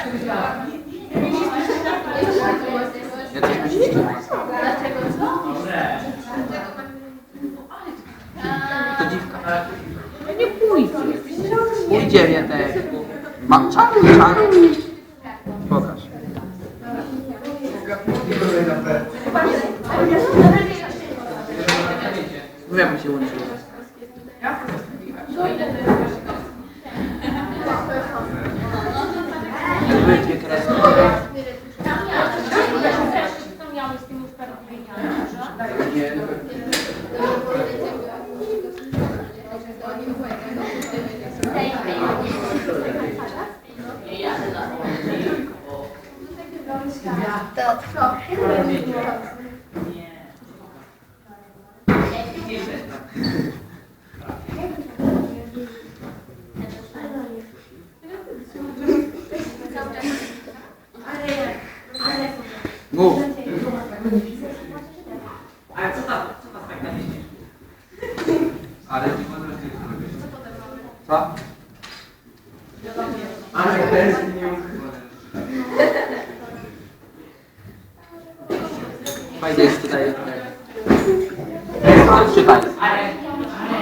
Ja? To nie pójdzie. Pójdzie Wietek. Mam czaruj, czaruj. Pokaż. Wiem, się łączyło. Co miały z tymi usprawiedliwieniami? Nie. も。はい、